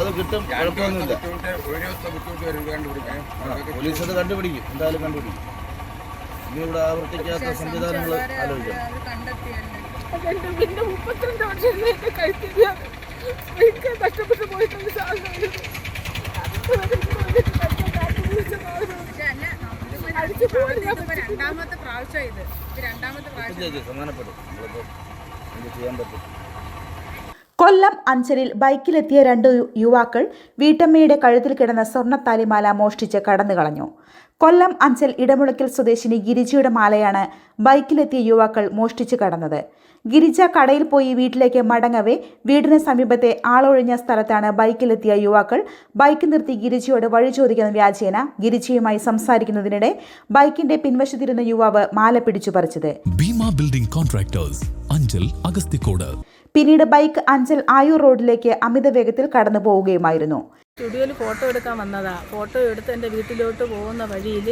അത് കിട്ടും കുഴപ്പമൊന്നുമില്ല. പോലീസ് അത് കണ്ടുപിടിക്കും. എന്തായാലും കണ്ടുപിടിക്കും. ഇനി ഇവിടെ ആവർത്തിക്കാത്ത സംവിധാനങ്ങൾ ആലോചിക്കണം. മുപ്പത്തിരണ്ട് വർഷം കഷ്ടപ്പെട്ട് പോയിട്ടുണ്ട് രണ്ടാമത്തെ പ്രാവശ്യം ഇത്. രണ്ടാമത്തെ പ്രാവശ്യം. സമാനപ്പെടും ചെയ്യാൻ പറ്റും. കൊല്ലം അഞ്ചലിൽ ബൈക്കിലെത്തിയ രണ്ട് യുവാക്കൾ വീട്ടമ്മയുടെ കഴുത്തിൽ കിടന്ന സ്വർണത്താലിമാല മോഷ്ടിച്ച് കടന്നു കളഞ്ഞു. കൊല്ലം അഞ്ചൽ ഇടമുളയ്ക്കൽ സ്വദേശിനി ഗിരിജയുടെ മാലയാണ് ബൈക്കിലെത്തിയ യുവാക്കൾ മോഷ്ടിച്ച് കടന്നത്. ഗിരിജ കടയിൽ പോയി വീട്ടിലേക്ക് മടങ്ങവേ വീടിന് സമീപത്തെ ആളൊഴിഞ്ഞ സ്ഥലത്താണ് ബൈക്കിലെത്തിയ യുവാക്കൾ. ബൈക്ക് നിർത്തി ഗിരിജയോട് വഴി ചോദിക്കുന്ന വ്യാജേന ഗിരിജയുമായി സംസാരിക്കുന്നതിനിടെ ബൈക്കിന്റെ പിൻവശത്തിരുന്ന യുവാവ് മാല പിടിച്ചു പറിച്ചത് ബിൽഡിംഗ് കോൺട്രാക്ടേഴ്സ് അഞ്ചൽ അഗസ്തിക്കോട് പിന്നീട് ബൈക്ക് അഞ്ചൽ ആയൂർ റോഡിലേക്ക് അമിത വേഗത്തിൽ കടന്നു പോവുകയുമായിരുന്നു. സ്റ്റുഡിയോയിൽ ഫോട്ടോ എടുക്കാൻ വന്നതാ. ഫോട്ടോ എടുത്ത് എന്റെ വീട്ടിലോട്ട് പോകുന്ന വഴിയിൽ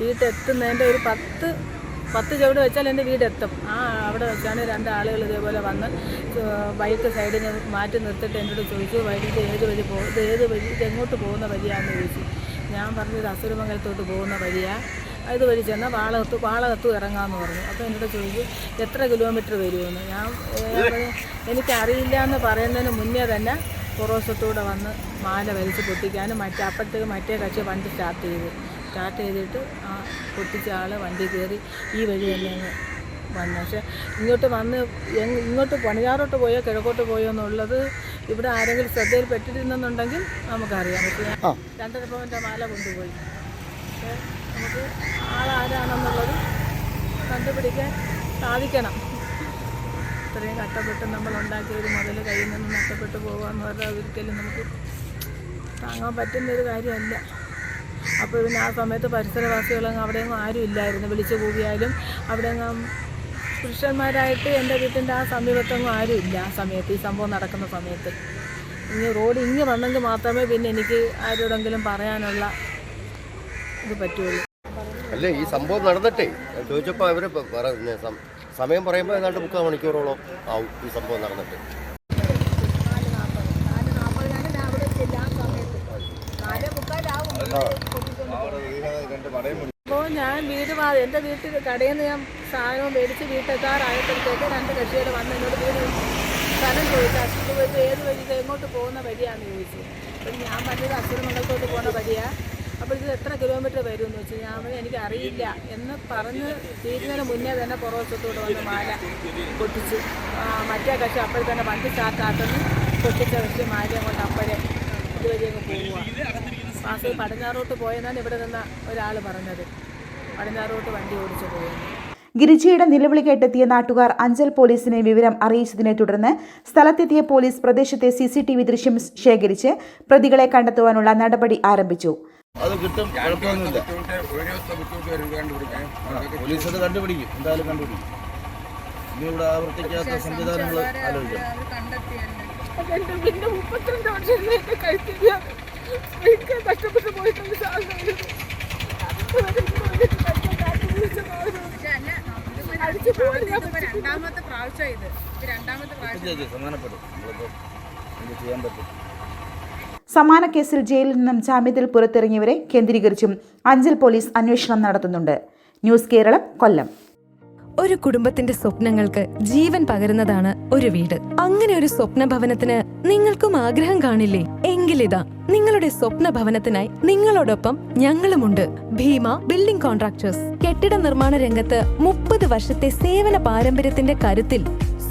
വീട്ടെത്തുന്നതിന്റെ ഒരു പത്ത് പത്ത് ചുവട് വെച്ചാൽ എന്റെ വീടെത്തും. ആ അവിടെ വെച്ചാണ് രണ്ട് ആളുകൾ ഇതേപോലെ വന്ന് ബൈക്ക് സൈഡിൽ നിന്ന് മാറ്റി നിർത്തിയിട്ട് എന്നോട് ചോദിച്ചു ഇത് ഏത് വഴി പോകും ഇത് ഏത് വഴി ഇത് എങ്ങോട്ട് പോകുന്ന വഴിയാണെന്ന് ചോദിച്ചു. ഞാൻ പറഞ്ഞത് അസുരമംഗലത്തോട്ട് പോകുന്ന വഴിയാ. ഇത് വഴി ചെന്ന വാളകത്ത് വാളകത്ത് ഇറങ്ങാമെന്ന് പറഞ്ഞു. അപ്പോൾ എന്നോട് ചോദിച്ചു എത്ര കിലോമീറ്റർ വരുമെന്ന്? ഞാൻ എനിക്കറിയില്ല എന്ന് പറയുന്നതിന് മുന്നേ തന്നെ പുറവശത്തൂടെ വന്ന് മാല വലിച്ച് പൊട്ടിക്കാനും മറ്റേ അപ്പോഴത്തേക്ക് മറ്റേ കക്ഷി വണ്ടി സ്റ്റാർട്ട് ചെയ്തു. സ്റ്റാർട്ട് ചെയ്തിട്ട് ആ പൊട്ടിച്ച ആൾ വണ്ടി കയറി ഈ വഴി തന്നെ വന്നു. പക്ഷേ ഇങ്ങോട്ട് വന്ന് എങ് ഇങ്ങോട്ട് പണിയാറോട്ട് പോയോ കിഴക്കോട്ട് പോയോ എന്നുള്ളത് ഇവിടെ ആരെങ്കിലും ശ്രദ്ധയിൽപ്പെട്ടിരുന്നെന്നുണ്ടെങ്കിൽ നമുക്കറിയാം. പക്ഷേ ഞാൻ രണ്ടര പവന്റെ മാല കൊണ്ടുപോയി. പക്ഷേ നമുക്ക് ആളാരാണെന്നുള്ളത് കണ്ടുപിടിക്കാൻ സാധിക്കണം. ഇത്രയും കഷ്ടപ്പെട്ട് നമ്മൾ ഉണ്ടാക്കിയ ഒരു മുതൽ കയ്യിൽ നിന്ന് നഷ്ടപ്പെട്ടു പോകുക എന്ന് പറഞ്ഞാൽ ഒരിക്കലും നമുക്ക് താങ്ങാൻ പറ്റുന്ന ഒരു കാര്യമല്ല. അപ്പോൾ പിന്നെ ആ സമയത്ത് പരിസരവാസികളങ്ങ് അവിടെയൊന്നും ആരും ഇല്ലായിരുന്നു. വിളിച്ചു കൂവിയാലും അവിടെയൊന്നും പുരുഷന്മാരായിട്ട് എന്റെ വീട്ടിന്റെ ആ സമീപത്തൊന്നും ആരും ഇല്ല ആ സമയത്ത്. ഈ സംഭവം നടക്കുന്ന സമയത്ത്. ഇനി റോഡ് ഇങ്ങ് വന്നെങ്കിൽ മാത്രമേ പിന്നെ എനിക്ക് ആരോടെങ്കിലും പറയാനുള്ള ഇത് പറ്റുള്ളൂ. അല്ല ഈ സംഭവം നടന്നിട്ടേ. ചോദിച്ചപ്പോൾ അവർ സമയം പറയുമ്പോൾ ഏതാണ്ട് മുക്കാൽ മണിക്കൂറോളം ആവും ഈ സംഭവം നടന്നിട്ട്. അപ്പോൾ ഞാൻ വീട് വാ എന്റെ വീട്ടിൽ കടയിൽ നിന്ന് ഞാൻ സാധനവും മേടിച്ച് വീട്ടെത്താറായപ്പോഴത്തേക്ക് രണ്ട് കക്ഷികൾ വന്ന് എന്നോട് വീട് സ്ഥലം ചോദിച്ചു. അസുഖം ചോദിച്ചു ഏത് വഴിക്ക് എങ്ങോട്ട് പോകുന്ന വഴിയാണെന്ന് ചോദിച്ചു. അപ്പം ഞാൻ പറഞ്ഞത് അശ്വതമംഗലത്തോട്ട് പോകുന്ന വഴിയാ. അപ്പോൾ ഇത് എത്ര കിലോമീറ്റർ വരും എന്ന് വെച്ച് ഞാൻ പറഞ്ഞു എനിക്ക് അറിയില്ല എന്ന് പറഞ്ഞ് തീരുന്നതിന് മുന്നേ തന്നെ പുറവശത്തോട് വന്ന് മാല പൊട്ടിച്ച് മറ്റേ കക്ഷി അപ്പോഴെ തന്നെ വണ്ടി സ്റ്റാർട്ടാക്കുന്നു പൊട്ടിച്ച കക്ഷി മാലയും കൊണ്ട് അപ്പോഴേ ഇതുവഴി അങ്ങ് പോവുക പാസ് പടിഞ്ഞാറോട്ട് പോയെന്നാണ് ഇവിടെ നിന്ന് ഒരാൾ പറഞ്ഞത്. പടിഞ്ഞാറോട്ട് വണ്ടി ഓടിച്ചു പോയെന്ന്. ഗിരിജയുടെ നിലവിളി കേട്ടെത്തിയ നാട്ടുകാർ അഞ്ചൽ പോലീസിനെ വിവരം അറിയിച്ചതിനെ തുടർന്ന് സ്ഥലത്തെത്തിയ പോലീസ് പ്രദേശത്തെ സി ദൃശ്യം ശേഖരിച്ച് പ്രതികളെ കണ്ടെത്തുവാനുള്ള നടപടി ആരംഭിച്ചു. അത് കിട്ടും കുഴപ്പമൊന്നുമില്ല. പോലീസ് അത് കണ്ടുപിടിക്കും എന്തായാലും കണ്ടുപിടിക്കും. ഇനി ഇവിടെ ആവർത്തിക്കാത്ത സംവിധാനങ്ങൾ ആലോചിക്കാം. മുപ്പത്തിരണ്ട് വർഷം കഷ്ടപ്പെട്ട് രണ്ടാമത്തെ പ്രാവശ്യം ഇത് രണ്ടാമത്തെ പ്രാവശ്യം സമാനപ്പെടും നമ്മളിപ്പോൾ എന്ത് ചെയ്യാൻ പറ്റും. സമാന കേസിൽ ജയിലിൽ നിന്നും ജാമ്യത്തിൽ പുറത്തിറങ്ങിയവരെ കേന്ദ്രീകരിച്ചും അഞ്ചൽ പോലീസ് അന്വേഷണം നടത്തുന്നുണ്ട്. ന്യൂസ് കേരളം കൊല്ലം. ഒരു കുടുംബത്തിന്റെ സ്വപ്നങ്ങൾക്ക് ജീവൻ പകരുന്നതാണ് ഒരു വീട്. അങ്ങനെ ഒരു സ്വപ്ന ഭവനത്തിന് നിങ്ങൾക്കും ആഗ്രഹം കാണില്ലേ? എങ്കിലിതാ നിങ്ങളുടെ സ്വപ്ന ഭവനത്തിനായി നിങ്ങളോടൊപ്പം ഞങ്ങളുമുണ്ട്. ഭീമ ബിൽഡിംഗ് കോൺട്രാക്ടേഴ്സ് കെട്ടിട നിർമ്മാണ രംഗത്ത് മുപ്പത് വർഷത്തെ സേവന പാരമ്പര്യത്തിന്റെ കരുത്തിൽ